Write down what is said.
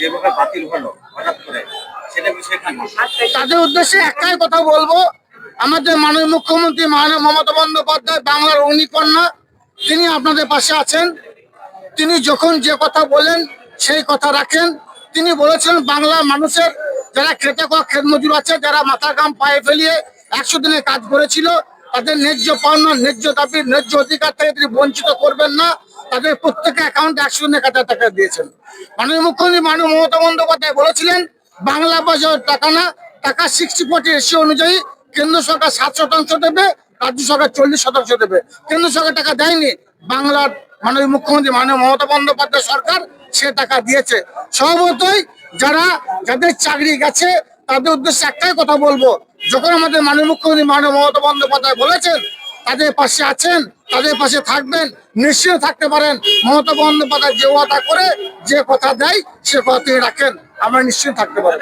যেভাবে বাতিল হলো হঠাৎ করে, সেটা বিষয়ে কি তাদের উদ্দেশ্যে একটাই কথা বলব, আমাদের মাননীয় মুখ্যমন্ত্রী মমতা বন্দ্যোপাধ্যায়, বাংলার অগ্নিকন্যা, তিনি আপনাদের পাশে আছেন। তিনি যখন যে কথা বলেন, সেই কথা রাখেন। তিনি বলেছেন বাংলা মানুষের যারা খেটে খাওয়া খেত মজুর আছে, যারা মাথা গাম পায়ে ফেলিয়ে একশো দিনে কাজ করেছিল, তাদের ন্যায্য পাওনা, ন্যায্য দাবি, ন্যায্য অধিকার থেকে তিনি বঞ্চিত করবেন না। তাদের প্রত্যেকে অ্যাকাউন্টে একশো এক হাজার টাকা দিয়েছেন। মাননীয় মুখ্যমন্ত্রী মাননীয় মমতা বন্দ্যোপাধ্যায় বলেছিলেন, বাংলা বাজার টাকা না, টাকা সিক্সটি ফোর্টি রেশিও অনুযায়ী কেন্দ্র সরকার সাত শতাংশ দেবে, রাজ্য সরকার চল্লিশ শতাংশ দেবে। কেন্দ্র সরকার টাকা দেয়নি, বাংলার মাননীয় মুখ্যমন্ত্রী মাননীয় মমতা বন্দ্যোপাধ্যায় সরকার সে টাকা দিয়েছে। স্বভাবতই যারা, যাদের চাকরি গেছে, তাদের উদ্দেশ্যে একটাই কথা বলব, যখন আমাদের মাননীয় মুখ্যমন্ত্রী মাননীয় মমতা বন্দ্যোপাধ্যায় বলেছেন তাদের পাশে আছেন, তাদের পাশে থাকবেন নিশ্চয় থাকতে পারেন। মমতা বন্দ্যোপাধ্যায় যে ওয়াদা করে যে কথা দেয়, সে কথা তিনি রাখেন। আমরা নিশ্চয়ই থাকতে পারেন